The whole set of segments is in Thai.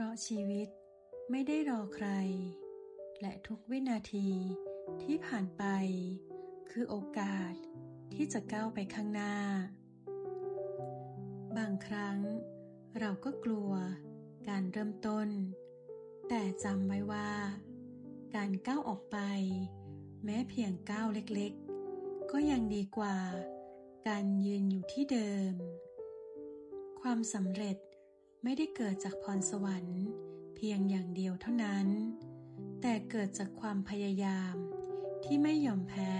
ราะชีวิตไม่ได้รอใคร และทุกวินาทีที่ผ่านไป คือโอกาสที่จะก้าวไปข้างหน้า บางครั้งเราก็กลัวการเริ่มต้น แต่จำไว้ว่า การก้าวออกไป แม้เพียงก้าวเล็กๆ ก็ยังดีกว่า การยืนอยู่ที่เดิม ความสำเร็จ ไม่ได้เกิดจากพรสวรรค์ เพียงอย่างเดียวเท่านั้น แต่เกิดจากความพยายาม ที่ไม่ยอมแพ้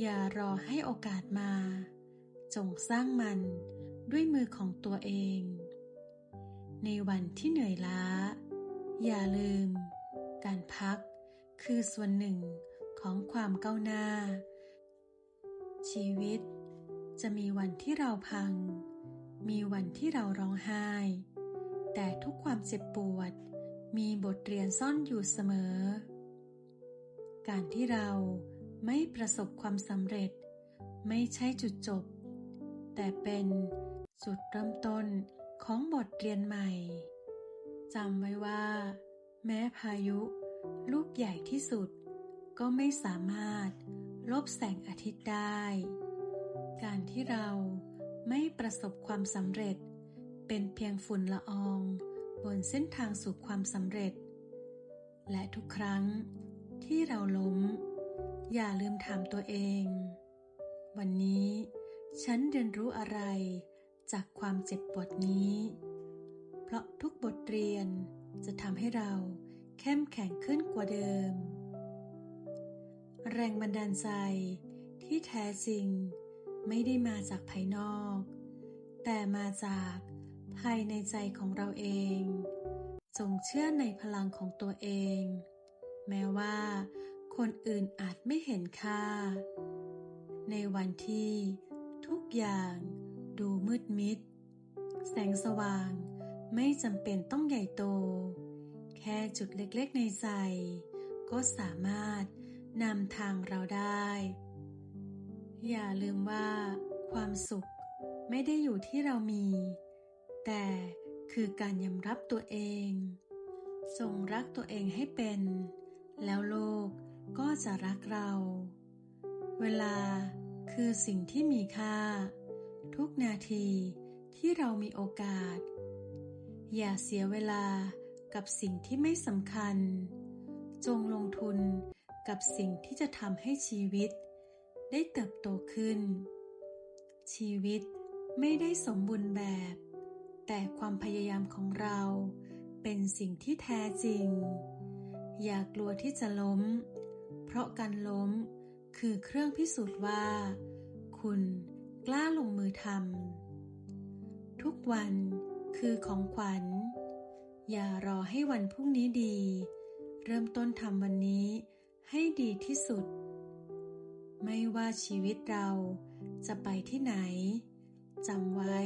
อย่ารอให้โอกาสมา จงสร้างมันด้วยมือของตัวเอง ในวันที่เหนื่อยล้า อย่าลืม การพักคือส่วนหนึ่งของความก้าวหน้า ชีวิตจะมีวันที่เราพัง มีวันที่เราร้องไห้ แต่ทุกความเจ็บปวด มีบทเรียนซ่อนอยู่เสมอ การที่เราไม่ประสบความสำเร็จ ไม่ใช่จุดจบ แต่เป็นจุดเริ่มต้นของบทเรียนใหม่จำไว้ว่า แม้พายุลูกใหญ่ที่สุด ก็ไม่สามารถลบแสงอาทิตย์ได้ การที่เรา ไม่ประสบความสำเร็จ เป็นเพียงฝุ่นละออง บนเส้นทางสู่ความสำเร็จ และทุกครั้งที่เราล้ม อย่าลืมถามตัวเอง วันนี้ฉันเรียนรู้อะไรจากความเจ็บปวดนี้ เพราะทุกบทเรียนจะทำให้เราเข้มแข็งขึ้นกว่าเดิม แรงบันดาลใจที่แท้จริง ไม่ได้มาจากภายนอก แต่มาจากภายในใจของเราเอง จงเชื่อในพลังของตัวเอง แม้ว่า คนอื่นอาจไม่เห็นค่า ในวันที่ทุกอย่างดูมืดมิด แสงสว่างไม่จำเป็นต้องใหญ่โต แค่จุดเล็กๆในใจ ก็สามารถนำทางเราได้ อย่าลืมว่า ความสุขไม่ได้อยู่ที่เรามี แต่คือการยอมรับตัวเองจงรักตัวเองให้เป็น แล้วโลกก็จะรักเรา เวลาคือสิ่งที่มีค่า ทุกนาทีที่เรามีโอกาส อย่าเสียเวลากับสิ่งที่ไม่สำคัญ จงลงทุนกับสิ่งที่จะทำให้ชีวิต ได้เติบโตขึ้น ชีวิตไม่ได้สมบูรณ์แบบ แต่ความพยายามของเราเป็นสิ่งที่แท้จริง อย่ากลัวที่จะล้ม เพราะการล้มคือเครื่องพิสูจน์ว่า คุณกล้าลงมือทำทุกวันคือของขวัญ อย่ารอให้วันพรุ่งนี้ดี เริ่มต้นทำวันนี้ให้ดีที่สุด ไม่ว่าชีวิตเราจะไปที่ไหนจำไว้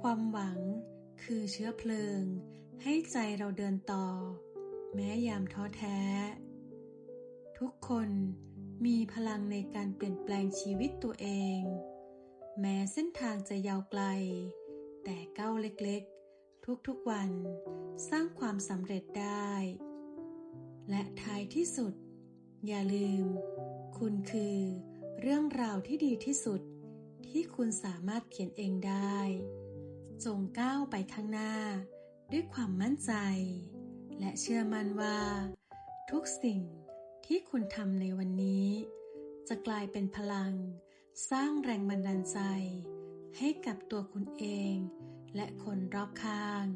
ความหวังคือเชื้อเพลิง ให้ใจเราเดินต่อ แม้ยามท้อแท้ ทุกคนมีพลังในการเปลี่ยนแปลงชีวิตตัวเอง แม้เส้นทางจะยาวไกล แต่ก้าวเล็กๆ ทุกๆวันสร้างความสำเร็จได้ และท้ายที่สุด อย่าลืม คุณคือ เรื่องราวที่ดีที่สุด ที่คุณสามารถเขียนเองได้ จงก้าวไปข้างหน้า ด้วยความมั่นใจ และเชื่อมั่นว่า ทุกสิ่งที่คุณทำในวันนี้ จะกลายเป็นพลัง สร้างแรงบันดาลใจ ให้กับตัวคุณเอง และคนรอบข้าง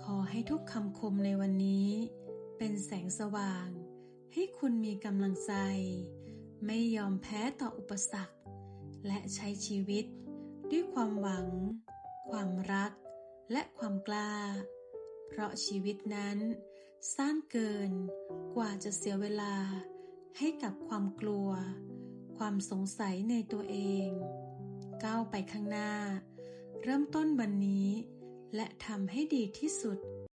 ขอให้ทุกคำคมในวันนี้ เป็นแสงสว่าง ให้คุณมีกำลังใจ ไม่ยอมแพ้ต่ออุปสรรค และใช้ชีวิต ด้วยความหวัง ความรัก และความกล้า เพราะชีวิตนั้นสั้นเกินกว่าจะเสียเวลา ให้กับความกลัว ความสงสัยในตัวเอง ก้าวไปข้างหน้า เริ่มต้นวันนี้ และทำให้ดีที่สุด